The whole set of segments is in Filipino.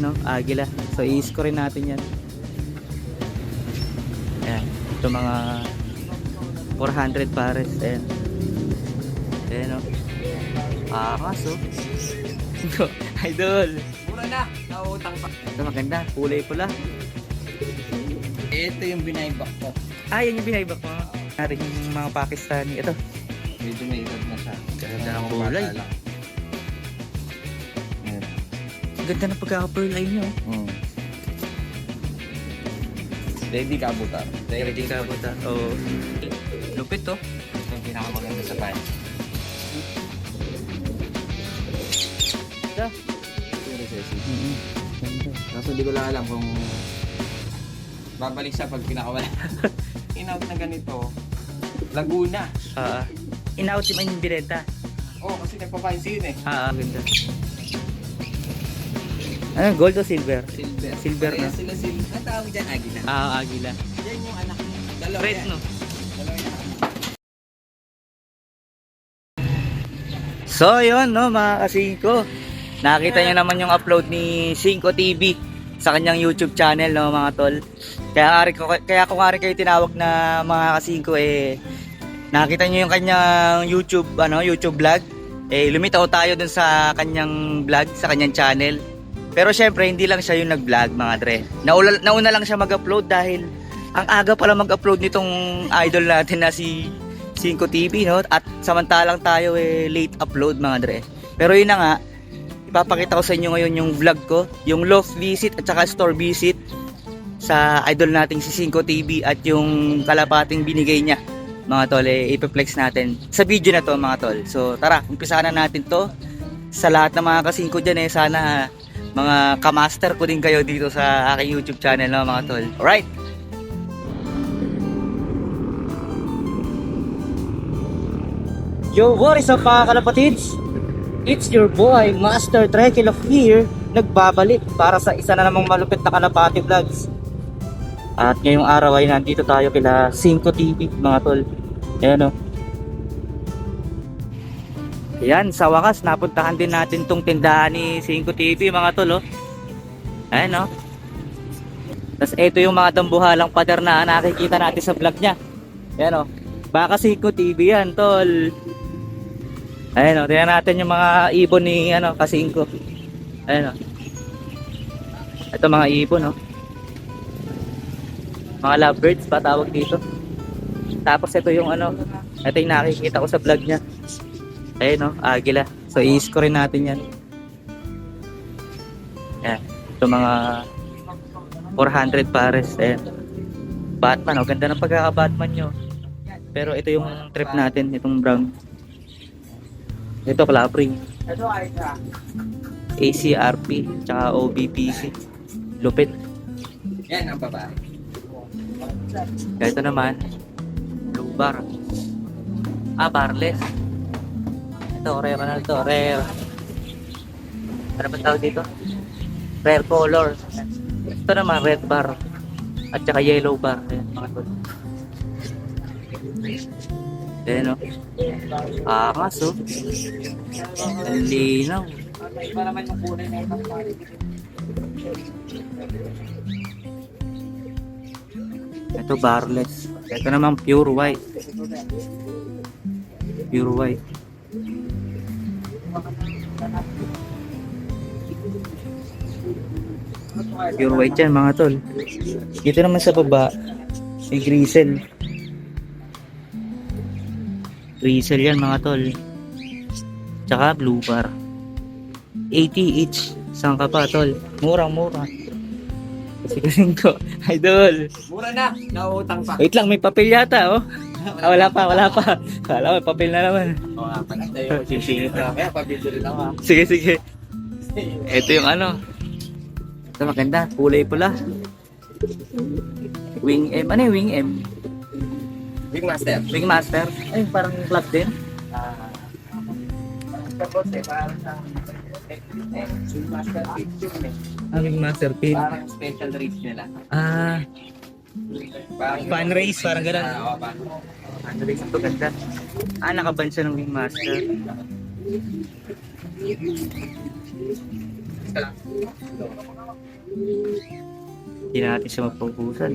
no, Agila. So i-score rin natin 'yan. Ayan, ito mga 400 pares. Ayan. Ayan no. Ah, kaso. Idol. Mura na, nautang pa. Ito maganda, kulay pula. Ito yung binaybak ko. Ah, yan yung behind mo. Narin yung mga Pakistani. Ito. Medyo may edad na siya. Ganda ng kulay. lang. Ganda ng pagkaka-pearl eye nyo. Hmm. Ready ka buta. Ready ka ba ta? Oo. Lupit to. Ito yung pinakamaganda sa bahay. Ito. Ito yung recessive. Mm-hmm. Ganda. Kaso hindi ko lang alam kung babalik siya pag pinakawala. In-out na ganito. Laguna. Ah, in-out yung yung binenta. Oh, kasi nagpapansin eh. Ah, ganda. Ano, gold o silver? Silver. Silver Kaya na. sila silver. Ang tawag dyan, agila. Ah, agila. Yan yung anak niya. Dalawa Red, yan. no? Dalawa yan. So, yun, no, mga kasingko. Nakita nyo naman yung upload ni Cinco TV sa kanyang YouTube channel, no, mga tol. Kaya, ari ko, kaya kung ari kayo tinawag na mga kasingko, eh, nakita nyo yung kanyang YouTube, ano, YouTube vlog. Eh, lumitaw tayo dun sa kanyang vlog, sa kanyang channel. Pero syempre, hindi lang siya yung nag-vlog, mga dre. Naula, nauna lang siya mag-upload dahil ang aga pala mag-upload nitong idol natin na si Cinco TV, no? At samantalang tayo eh, late upload, mga dre. Pero yun na nga, ipapakita ko sa inyo ngayon yung vlog ko, yung loft visit at saka store visit sa idol nating si Cinco TV at yung kalapating binigay niya mga tol, eh, ipiplex natin sa video na to mga tol. So tara, umpisahan na natin to sa lahat ng mga kasingko dyan eh, sana mga kamaster ko din kayo dito sa aking YouTube channel no, mga tol. Alright! Yo, what is up mga kalapatids? It's your boy, Master Trekil of here, nagbabalik para sa isa na namang malupit na kalapati vlogs. At ngayong araw ay nandito tayo kila 5 TV mga tol. Ayan o. Ayan, sa wakas napuntahan din natin tong tindahan ni 5 TV mga tol oh. Ayan o. Tapos ito yung mga dambuhalang pader na nakikita natin sa vlog niya. Ayan o. Baka 5 TV yan tol. Ayan o, tingnan natin yung mga ibon ni ano, kasingko. Ayan o. Ito mga ibon o. Mga lovebirds ba tawag dito. Tapos ito yung ano, ito yung nakikita ko sa vlog niya. Ayan o, agila. So i-score natin yan. Ayan, ito mga 400 pares. Ayan. Batman, o ganda ng pagkaka-Batman nyo. Pero ito yung trip natin, itong brown. Ito, Clapring. ACRP, tsaka OBPC. Lupit. Yan ang babae. Ito naman, blue bar. Ah, barless. Ito, rare na ito, rare. Ano ba tawag dito? Rare color. Ito naman, red bar. At saka yellow bar. Ayan, mga tol. Ayan, o. Angas, oh. Ang linaw. Iba naman yung kulay na ito. Ito, barless. Ito naman, pure white. Pure white. Pure white yan mga tol. Dito naman sa baba, may grisel. Grisel yan mga tol. Tsaka blue bar. 80 each. Saan ka pa tol? Murang mura. Kasi kasing ko. Idol. Mura na, nautang pa. Wait lang, may papel yata oh. Ah, wala pa, wala pa. Wala, may papel na naman. Oo nga pala. Tayo. Sige, Kaya pabidyo rin ako. ah. sige. sige. Ito yung ano. Ito maganda, kulay pula. Wing M. Ano yung Wing M? Big Master. Wing Master? Ay, parang club din. Ah. Tapos eh, parang sa Big Master eh. Ah, Wing Master pin. Parang special race nila. Ah, Parang fan race, parang ganun. Ah, oo, fan. Ano rin ito ganda. Ah, nakaban siya ng Wing Master. Isa lang. Hindi na natin siya mapupusan.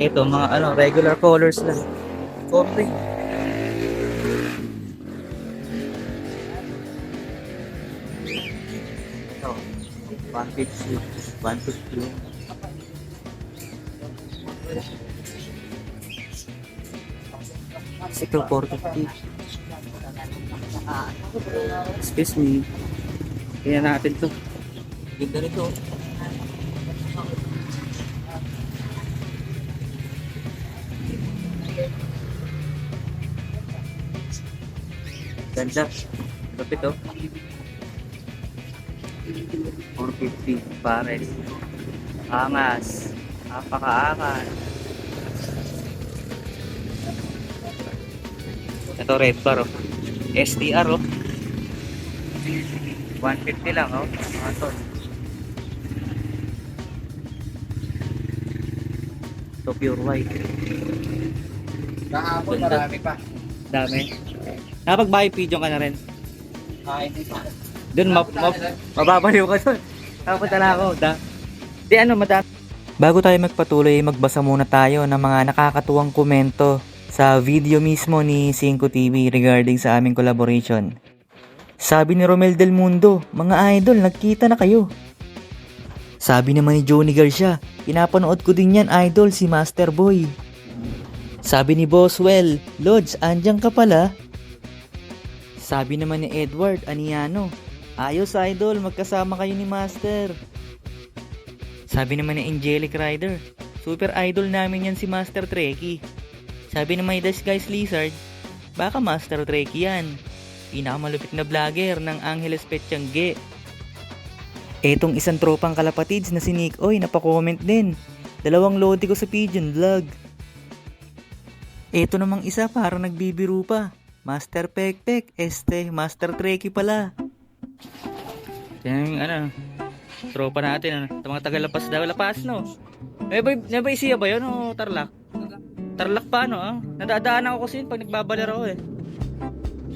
Ito, mga ano, regular colors lang. Coffee. Ito, 150, 150. Ito, 450. Excuse me. Tingnan natin to. Ganda nito. Ganda. Kapit to. 450 pares. Angas. Napakaangas. Ito red bar oh. STR oh. 150 lang oh. Mga tol. Ito pure white. Kahapon marami pa. Dami. Napag-buy pigeon ka na rin. Ah, hindi pa. Doon map, map, mababaliw ka doon. Napunta na ako. Da. Di ano, madami. Bago tayo magpatuloy, magbasa muna tayo ng mga nakakatuwang komento sa video mismo ni 5 TV regarding sa aming collaboration. Sabi ni Romel Del Mundo, mga idol, nagkita na kayo. Sabi naman ni Johnny Garcia, pinapanood ko din yan idol si Master Boy. Sabi ni Boswell, Lods, andyan ka pala. Sabi naman ni Edward Aniano, ayos idol, magkasama kayo ni Master. Sabi naman ni Angelic Rider, super idol namin yan si Master Trekkie. Sabi naman ni Dash Guys Lizard, baka Master Trekkie yan. Pinakamalupit na vlogger ng Angeles Petchangge. Etong isang tropang kalapatids na si Nick Oy napakomment din. Dalawang lodi ko sa Pigeon Vlog. Eto namang isa para nagbibiro pa. Master Pekpek, este, Master Trekkie pala. Yan ano, tropa natin, ano, mga taga-lapas daw, lapas no. Never, never isiya ba yun o Tarlac? Tarlac pa no, ah? Nadadaan ako kasi yun pag nagbabaler ako eh.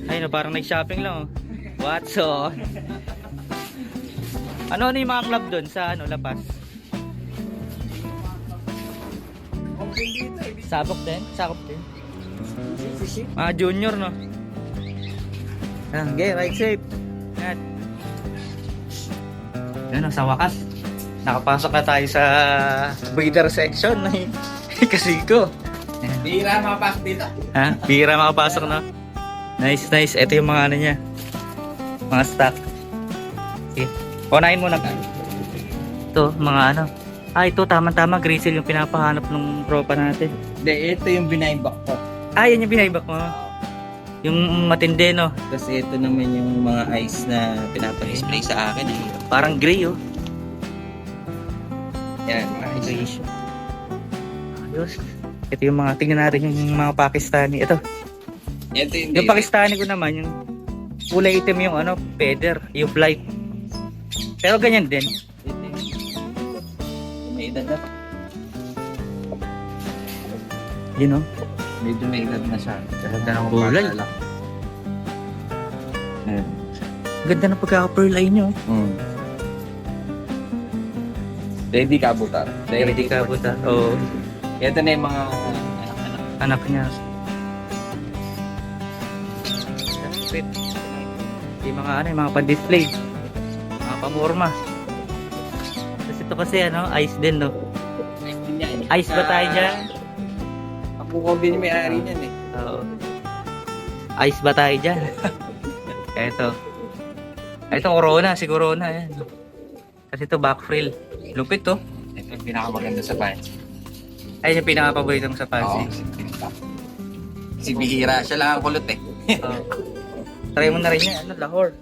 Ay no, parang nag-shopping lang oh. Watson. ano ano yung mga club doon sa ano, Lapas? Sabok din? Sakop din? Mga junior, no? Yan, okay, ride safe. Yan. Yan, sa wakas. Nakapasok na tayo sa breeder section ng kasiko. Yan. Bihira mapasok dito. Ha? Bira makapasok na. Nice, nice. Ito yung mga ano niya. Mga stock. Okay. Unahin muna. Ito, mga ano. Ah, ito, tama-tama. Grizzle yung pinapahanap ng tropa natin. Hindi, ito yung binaybak ko. Ah, yan yung binaybak mo. Yung matindi, no? Tapos ito naman yung mga ice na pinapa-display sa akin. Eh. Parang gray, oh. Yan, mga siya. Ayos. Ito yung mga, tingnan natin yung mga Pakistani. Ito, Ito yung, yung Pakistani ko naman, yung kulay itim yung ano, feather, yung flight. Pero ganyan din. Ito yung may edad na. You know? Medyo may edad na siya. Ganda ng Kulay. Ayan. Ganda ng pagkaka-pearl eye nyo. Mm. Ready ka buta. Ready ka buta. Oo. Ito na yung mga anak-anak. Anak niya. Sweet. Yung mga ano, yung mga pan-display. Mga pamorma. Tapos ito kasi ano, ice din no. Ice din yan. Ice ba tayo dyan? Ako ko din may ari niyan eh. Oo. Ice ba tayo dyan? Ito. Ito Corona, si Corona yan. Kasi ito back frill. Lupit to. Ito yung pinakamaganda sa pants. Ay, yung pinaka-paborito mo sa Oo. fancy. Si Bihira, siya lang ang kulot eh. Oo. Try mo na rin yan. Ano, Lahore.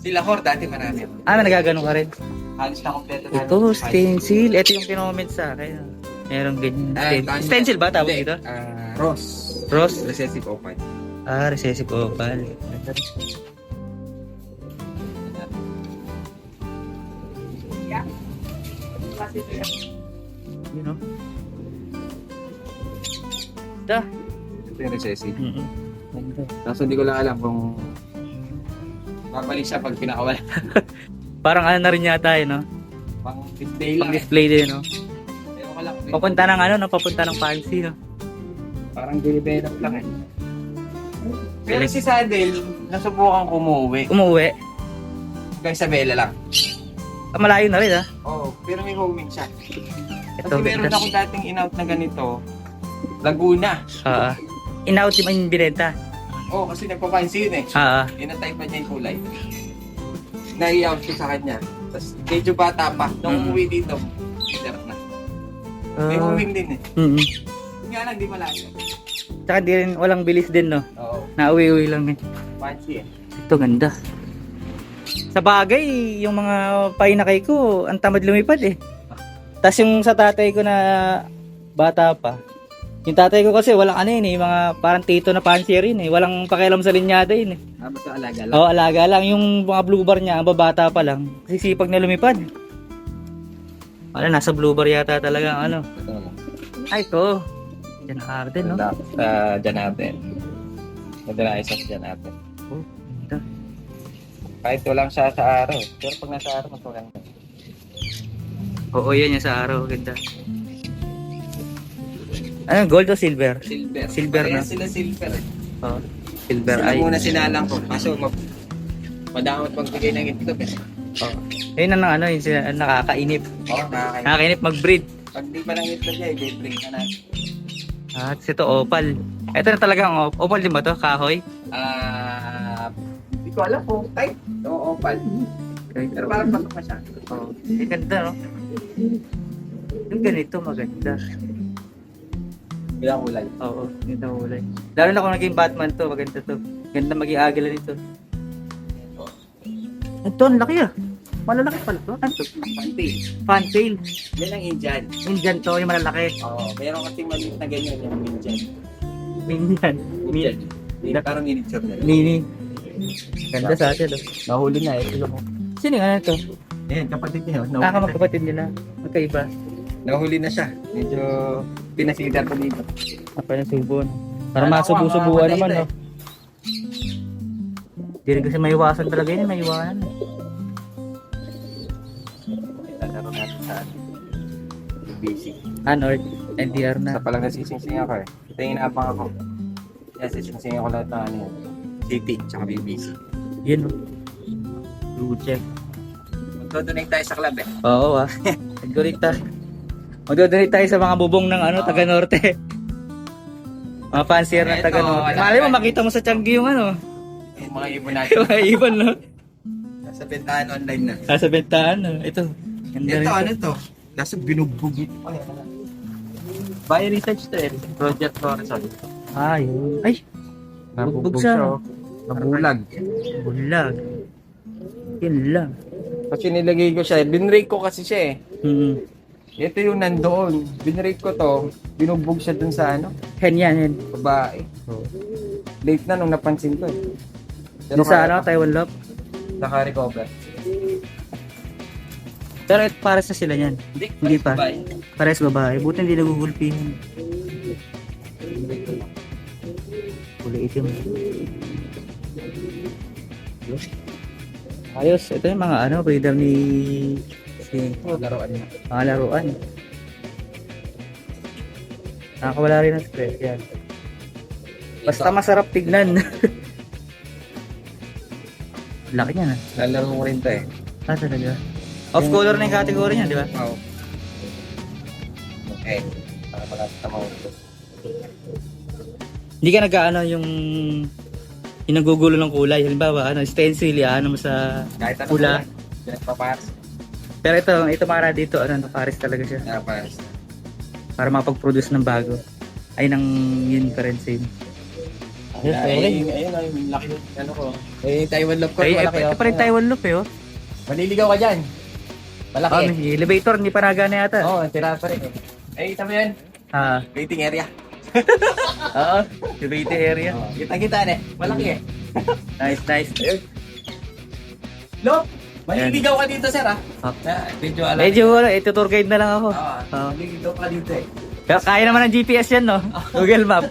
Si Lahore dati marami. Ah, nagagano ka rin? Halos na kompleto na. Ito, stencil. Ito yung pinoment sa akin. Meron ganyan. Ah, Sten- tanya. stencil ba tawag dito? ah, Ross. Ross? Recessive open. Ah, recessive opal. You know? Da. Ito yung recessive. Ganda. Kaso hindi ko lang alam kung babalik siya pag pinakawala. Parang ano na rin yata eh, no? Pang display lang. Pang display din, no? Pero ko lang. Papunta ng ano, no? Papunta ng fancy, no? Parang dinidevelop lang eh. Pero si Sadel, nasubukan ko umuwi. Sa Bella lang. Ah, malayo na rin, ah. Oo, pero may homing siya. Ito, Kasi meron ganda. ako dating in-out na ganito. Laguna. Ah. in-out yung binenta. Oo, kasi nagpapansin eh. Ah, ah. Inatay pa niya yung kulay. Nai-out ko sa kanya. Tapos medyo bata pa. Nung Mm. umuwi dito, sarap na. May Ah, homing din eh. mm Yung Nga lang, di malayo. Tsaka di rin, walang bilis din, no? Oo, Nauwi-uwi lang eh. fancy eh. Ito, ganda. Sa bagay, yung mga painakay ko, ang tamad lumipad eh. Tapos yung sa tatay ko na bata pa, yung tatay ko kasi walang ano yun eh, mga parang tito na pansier yun eh. Walang pakialam sa linyada yun eh. Ah, basta alaga lang. Oo, alaga lang. Yung mga blue bar niya, ang babata pa lang. Kasi sipag na lumipad. Ano, nasa blue bar yata talaga ang ano. Ito naman. Ay, ito. Diyan Harden, no? Dyan natin. Ganda na isa sa dyan natin. Oh. Kahit walang siya sa araw. eh. Pero pag nasa araw, mas maganda. Oo, yan yung sa araw. Ganda. Ano, gold o silver? Silver. Silver Kaya na. sila silver eh. Oo. silver Sila ay. muna sinalang ko. Kaso, ma- madamot magbigay ng itlog eh. Oo. Yun ang ano, yung sila, nakakainip. Oo, nakakain. Nakakainip mag-breed. Pag di pa lang itlog niya, i-break na natin. Ah, kasi ito opal. Ito na talagang op- opal din ba to? Kahoy? Ah, hindi ko alam kung type. Oo, opal. Pero parang pasok na siya. Oo. Eh, ganda, no? Yung ganito, maganda. Bilang kulay. Oo, ganda ang kulay. Lalo na kung naging Batman to, maganda to. Ganda maging agila nito. Ito, ang laki ah. Malalaki pala to. Ano to? Panty. Fantail. Yan ang Indian. Indian to, yung malalaki. Oo, meron kasing maliit na ganyan yung Indian. Indian. Indian. Hindi, parang miniature na. Mini. Ganda sa atin, oh. Nahuli na eh. Ilo mo. Sino yung ano to? Ayan, kapatid niya. Ah, kapatid nila. Magkaiba. Nahuli na siya. Medyo pinasidar ko dito. Apa na subon. Para Alam ko, masubu-subuan mga naman, no? Hindi rin kasi maiwasan talaga yun, maiwasan. Lalaro natin sa ano. Busy. Ano, NDR na. Sa palang nasisingsing ako eh. Ito yung inaabang ako. Kaya sisingsing ako lahat ng ano yan. City, tsaka BBC. Yun? Blue check. Magdodonate tayo sa club eh. Oo, ah. Mag-donate tayo. Mag-donate tayo sa mga bubong ng ano, taga Norte. Mga fancier ng taga Norte. Malay mo, makita mo sa Tianggi yung ano. Yung mga ibon natin. Yung mga ibon, no? Nasa bentahan online na. Nasa bentahan, no? Ito. Ganda Ito, to. ano to? Nasa binugbog ito. By research to eh. Project Horizon. Yun. Ay, Bugbog siya? Nabulag. bulag. Yun lang. Kasi nilagay ko siya. Binrake ko kasi siya eh. Hmm. Ito yung nandoon. Binrake ko to. Binugbog siya dun sa ano. Hen yan, hen. Babae. Late na nung napansin ko eh. Yung sa ano, Taiwan Love. Naka-recover. Pero ito, pares na sila yan. Hindi, Hindi pa. babae. Pares babae. Buti hindi nagugulpihan. Kulay itim. Ayos. Ito yung mga ano, breeder ni si Laruan niya. mga laruan. Nakakawala rin ng stress yan. Basta masarap tignan. Laki niya na. Lalaro ko rin to eh. Ah, talaga. Off color na yung category niya, di ba? Oo. Okay. Para malapit na mahulog. Hindi ka nag-ano yung yung nagugulo ng kulay. Halimbawa, ano, stencil, ano mo sa... Kahit ano Pula. Pero ito, ito para dito, ano, Paris talaga siya. Pinaparas. Para makapag-produce ng bago. Ay, nang yun pa rin same. Ayos, Ay, okay. ayun, ayun, yung laki yung ano ko. Eh, Taiwan love ko. Ay, malaki. ito pa rin Taiwan loop eh, oh. Maliligaw ka dyan. Malaki. Oh, may elevator, hindi pa nagana yata. Oo, oh, tira pa rin eh. Ay, kita mo yan. Ah, Waiting area. Oo. Elevator area. Kita-kita na eh. Malaki eh. Nice, nice. Ayun. Lo, maliligaw ka dito, sir ah. Ah. Na, medyo alam. Medyo, wala, ito tour guide na lang ako. Oo, Ah. maliligaw ka dito eh. Pero kaya naman ng GPS yan, no? Google Map.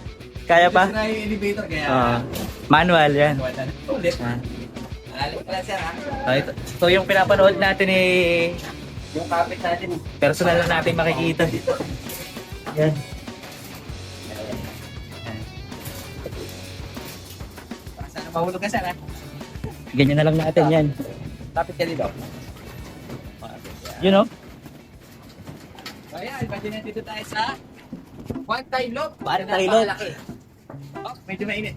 Kaya pa? Kasi na yung elevator kaya. Ah, manual yan. Wala na. Ulit. Ah. Alam ko lang sir ha. Ah, ito, ito yung pinapanood natin eh, Yung kapit natin. personal na natin makikita. Yan. Mahulog ka ha. Ganyan na lang natin yan. Kapit ka dito. You know? So ayan, pwede na dito tayo sa One Time Loop. One Time Loop. Napakalaki. Oh, medyo mainit.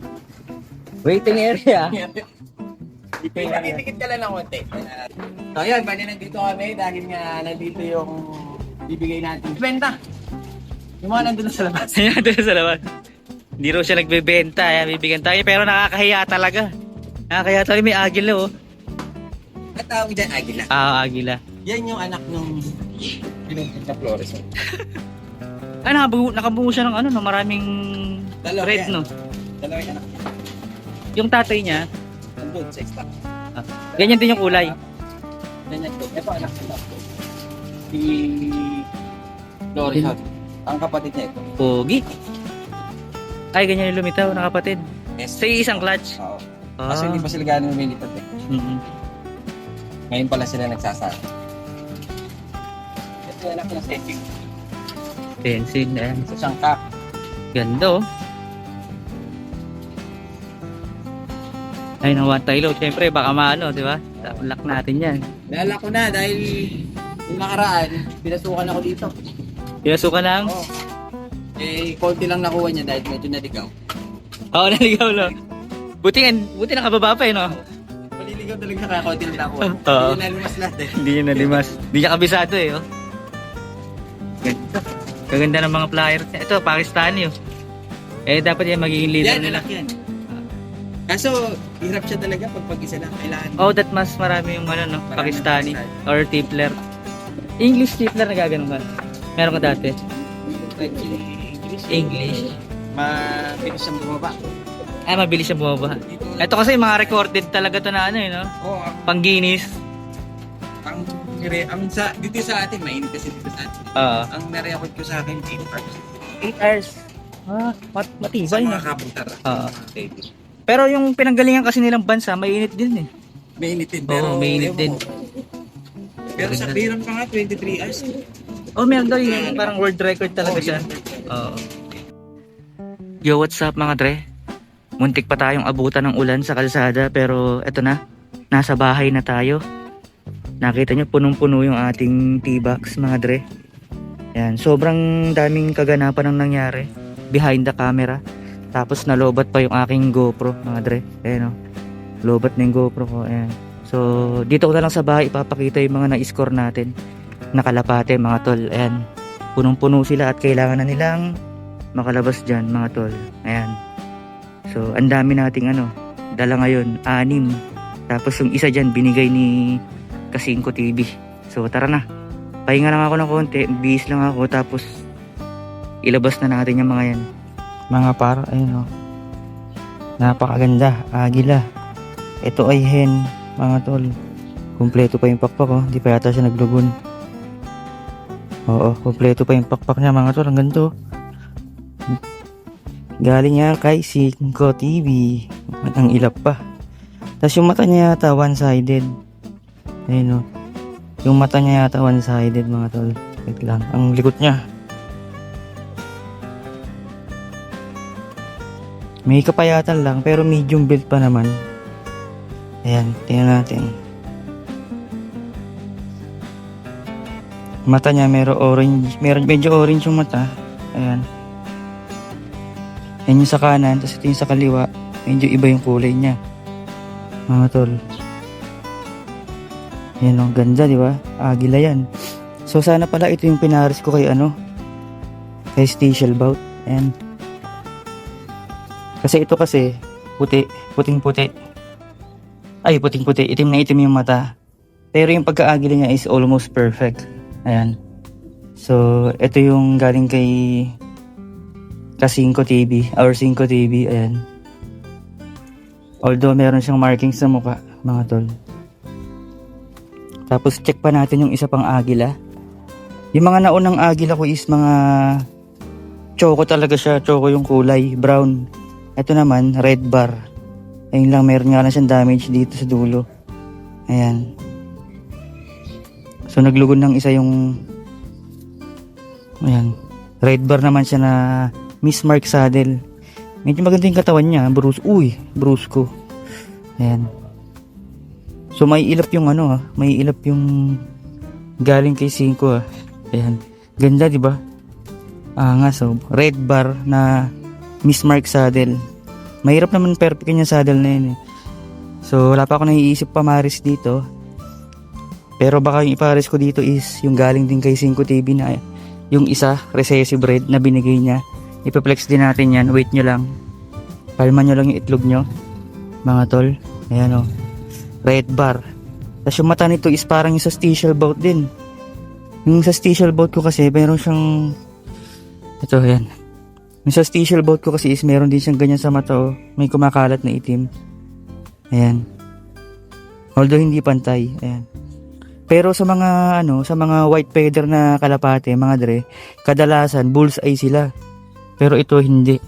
Waiting area. May natitikit ka lang ng konti. So ayan, pwede nandito kami dahil nga nandito yung bibigay natin. Benta! Yung mga nandun na sa labas. Ayan, doon sa labas. Hindi raw siya nagbebenta, ayan, bibigyan tayo. Pero nakakahiya talaga. Nakakahiya talaga, may agila oh. At tawag dyan, Agila. Ah, agila. Yan yung anak nung na Flores. Ay, nakabuo, nakabuo siya ng ano, no, maraming Dalawa red, yan. no? Dalawa yung anak. Yung tatay niya, Nandun sa extra. ganyan din yung kulay. Ganyan ko. Ito anak nila. Si Flores. Ang kapatid niya ito. Pogi. Ay, ganyan yung lumitaw, na kapatid. Yes. Sa isang clutch. Oo. Ah. Kasi hindi pa sila gano'n lumilipad eh. Mm-mm. Ngayon pala sila nagsasara. Ito anak ng setting. Pencil, ayan. Sa sangka. Ganda oh. Ay, ng one load. Siyempre, baka maano, di ba? Lock natin yan. Nalala ko na dahil yung nakaraan, pinasukan ako dito. Pinasukan lang. Oo. Eh, konti lang nakuha niya dahil medyo naligaw. Oo, naligaw no. Buti, buti nakababa pa eh, no? Maliligaw talaga kaya konti lang nakuha. Oo. Hindi na lumas lahat eh. Hindi niya nalimas. Hindi niya kabisado eh, oh. Ganda. Kaganda ng mga flyers. Ito, Pakistani, oh. Eh, dapat yan magiging leader Yan, nila. anak yan. Kaso, hirap siya talaga pag pag-isa lang. Kailangan Oh, that mas marami yung ano, no? Marami Pakistani. Pakistani. Or Tipler. English Tipler na gaganon ka. Meron ka dati. English. Mabilis siyang bumaba. Ay, mabilis siya bumaba. Dito, Ito kasi mga recorded talaga to na ano, eh, no? oh, ang, Pang Guinness. ang, nire- ang sa, dito sa atin, mainit kasi dito sa atin. Oo. Ang nareakot ko sa akin, 8 hours. 8 hours. Ah, mat Sa matibay mga na. kabutar. Oo. Pero yung pinanggalingan kasi nilang bansa, mainit din eh. Mainit din, pero... Oo, mainit ewan din. ko. Pero sa meron pa nga, 23 hours. Oh, meron daw yun. Parang world record talaga siya. Oo. Yo, what's up mga dre? Muntik pa tayong abutan ng ulan sa kalsada pero eto na, nasa bahay na tayo. Nakita nyo punong-puno yung ating T-Box mga dre. Yan, sobrang daming kaganapan ang nangyari behind the camera. Tapos nalobat pa yung aking GoPro mga dre. Ayan o. Lobat na yung GoPro ko. Ayan. So, dito ko na lang sa bahay ipapakita yung mga na-score natin. Nakalapate mga tol. Ayan. Punong-puno sila at kailangan na nilang makalabas dyan mga tol. Ayan. So, ang dami nating ano, dala ngayon, anim. Tapos yung isa dyan, binigay ni Kasingko TV. So, tara na. Pahinga lang ako ng konti, bihis lang ako, tapos ilabas na natin yung mga yan. Mga par, ayun o. Napakaganda, agila. Ito ay hen, mga tol. Kumpleto pa yung pakpak oh, di pa yata siya naglugon. Oo, kumpleto pa yung pakpak niya mga tol, ang ganito. Galing niya kay Cinco TV. Ang ilap pa. Tapos yung mata niya yata one-sided. Ayun o. Yung mata niya yata one-sided mga tol. Wait lang. Ang likot niya. May kapayatan lang pero medium build pa naman. Ayan, tingnan natin. Mata niya meron orange, meron medyo orange yung mata. Ayan. Yan yung sa kanan, tapos ito yung sa kaliwa. Medyo iba yung kulay niya. Mga tol. Yan ang ganda, di ba? Agila yan. So sana pala ito yung pinaris ko kay ano? Kay Statial Bout. Ayan. Kasi ito kasi, puti, puting-puti. Ay, puting-puti. Itim na itim yung mata. Pero yung pagkaagila niya is almost perfect. Ayan. So, ito yung galing kay Ka5 TV or 5 TV. Ayan. Although meron siyang markings sa mukha, mga tol. Tapos check pa natin yung isa pang agila. Yung mga naunang agila ko is mga choco talaga siya. Choco yung kulay, brown. Ito naman, red bar. Ayun lang, meron nga lang siyang damage dito sa dulo. Ayan. So, naglugon ng isa yung... Ayan. Red bar naman siya na Miss Mark Saddle. Medyo maganda yung katawan niya. Bruce. Uy, Bruce ko. Ayan. So, may ilap yung ano ah. May ilap yung galing kay Cinco ah. Ayan. Ganda, di ba? Ah, nga so. Red bar na Miss Mark Saddle. Mahirap naman perfect yung saddle na yun eh. So, wala pa ako naiisip pamaris dito. Pero baka yung ipares ko dito is yung galing din kay 5 TV na yung isa, recessive red na binigay niya. Ipaplex din natin yan. Wait nyo lang. Palma nyo lang yung itlog nyo. Mga tol. Ayan o. Red bar. Tapos yung mata nito is parang yung sa steel boat din. Yung sa steel boat ko kasi, meron siyang... Ito, ayan. Yung sa steel boat ko kasi is meron din siyang ganyan sa mata oh. May kumakalat na itim. Ayan. Although hindi pantay. Ayan. Pero sa mga ano, sa mga white feather na kalapate, mga dre, kadalasan bullseye sila. Pero ito hindi.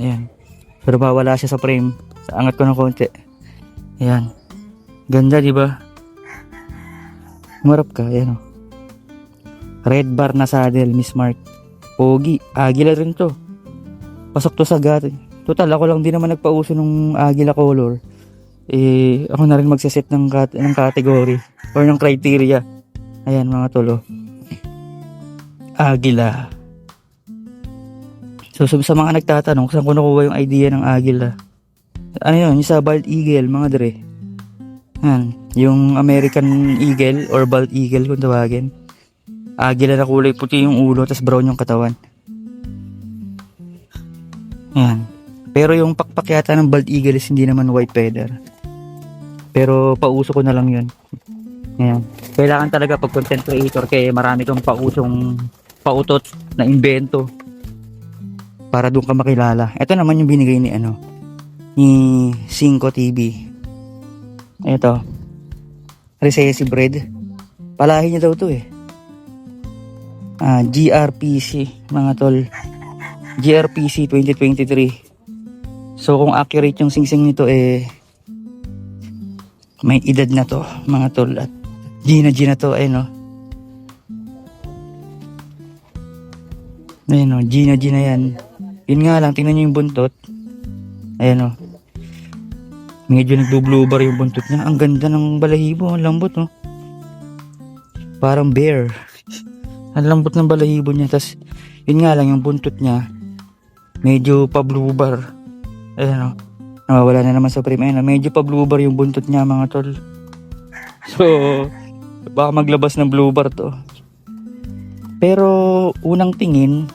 Ayan. Pero bawala siya sa frame. Sa angat ko ng konti. Ayan. Ganda, di ba? Umarap ka, ayan oh. Red bar na saddle, Miss Mark. Pogi, agila rin to. Pasok to sa gat. Total, ako lang din naman nagpauso ng agila color eh, ako na rin magsaset ng, kat ng category or ng criteria. Ayan mga tolo. Agila. So, so, sa mga nagtatanong, saan ko nakuha yung idea ng agila? Ano yun? Yung sa bald eagle, mga dre. Yan. Yung American eagle or bald eagle kung tawagin. Agila na kulay puti yung ulo, tas brown yung katawan. Yan. Pero yung pakpak yata ng bald eagle is hindi naman white feather. Pero pauso ko na lang yun. Ngayon. Kailangan talaga pag content creator kaya marami tong pausong pautot na invento para doon ka makilala. Ito naman yung binigay ni ano ni 5 TV. Ito. Recessive bread. Palahi niya daw to eh. Ah, GRPC mga tol. GRPC 2023. So kung accurate yung singsing nito eh may edad na to mga tol at Gina Gina to ay no? Ayun no? Gina Gina yan. Yun nga lang tingnan nyo yung buntot. Ayan no? Medyo nagbo-blue yung buntot niya. Ang ganda ng balahibo ang lambot no? Parang bear. Ang lambot ng balahibo niya. Tas yun nga lang yung buntot niya medyo pa blue bar ayan no nawawala na naman sa frame. Ayun, medyo pa blue yung buntot niya mga tol. So, baka maglabas ng blue to. Pero, unang tingin,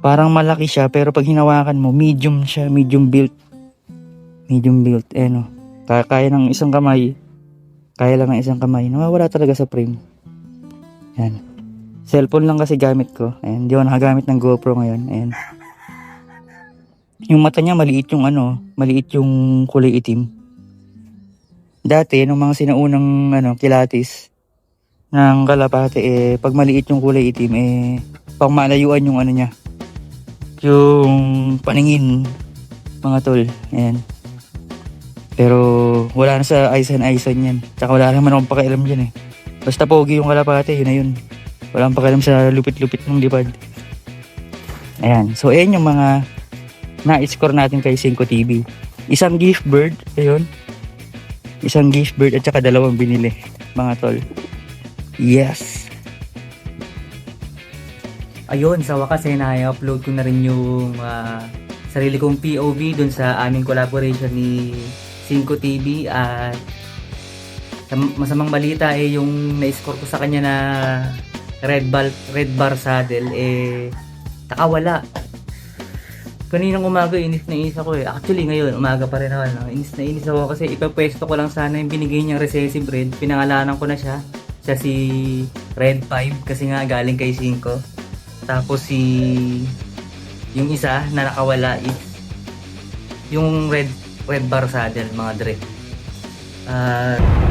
parang malaki siya. Pero pag hinawakan mo, medium siya. Medium built. Medium built. Eh, no. Kaya, kaya ng isang kamay. Kaya lang ng isang kamay. Nawawala talaga sa frame. Yan. Cellphone lang kasi gamit ko. Ayan, hindi ako nakagamit ng GoPro ngayon. Ayan yung mata niya maliit yung ano, maliit yung kulay itim. Dati, nung mga sinaunang ano, kilatis ng kalapate, eh, pag maliit yung kulay itim, eh, pang malayuan yung ano niya. Yung paningin, mga tol. Ayan. Pero, wala na sa Aisan-Aisan yan. Tsaka wala naman akong pakialam dyan eh. Basta pogi yung kalapate, yun na yun. Wala akong pakialam sa lupit-lupit ng lipad. Ayan. So, ayan yung mga na-score natin kay 5 TV. Isang gift bird, ayun. Isang gift bird at saka dalawang binili, mga tol. Yes. Ayun, sa wakas eh, na-upload ko na rin yung ah, sarili kong POV dun sa aming collaboration ni 5 TV at sa masamang balita eh yung na-score ko sa kanya na red bar, red bar saddle eh nakawala Kaninang umaga, inis na inis ako eh. Actually, ngayon, umaga pa rin ako. No? Inis na inis ako kasi ipapwesto ko lang sana yung binigay niyang recessive red. Pinangalanan ko na siya. Siya si Red 5 kasi nga galing kay 5. Tapos si yung isa na nakawala is yung red red bar saddle mga dre. At